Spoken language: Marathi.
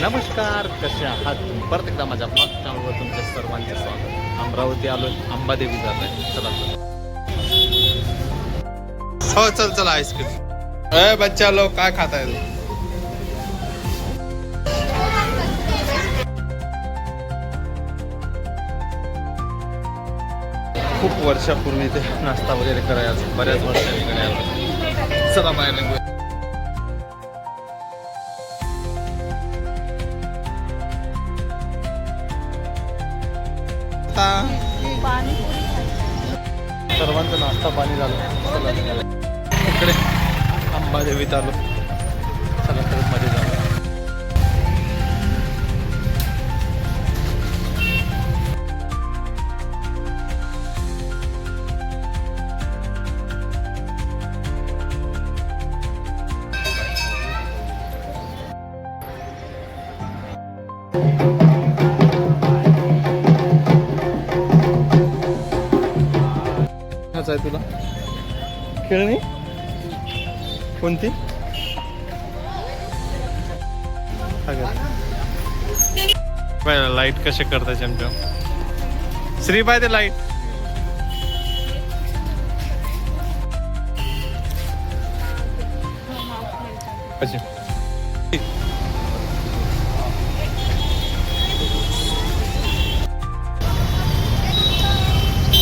नमस्कार कसे आहात? परत एकदा माझ्या ब्लॉग चॅनलवर तुमच्या सर्वांचे स्वागत. अमरावती आलो अंबादेवी जात आहे चला चला. हो चल चल आईस्क्रीम अरे बच्चा लोग काय खाता है तू खूप वर्षापूर्वी ते नाश्ता वगैरे करायचं बऱ्याच वर्षांनी करायला. चला बाहेर निघूया. आता. सर्वांचा नाश्ता पाणी झालं. इकडे अंबादेवीत आलो. चला तर मध्ये झालं आहे तुला? खेळणी? कोणती? लाइट कसे करताय चमचम? श्री पाय ते लाइट अच्छा.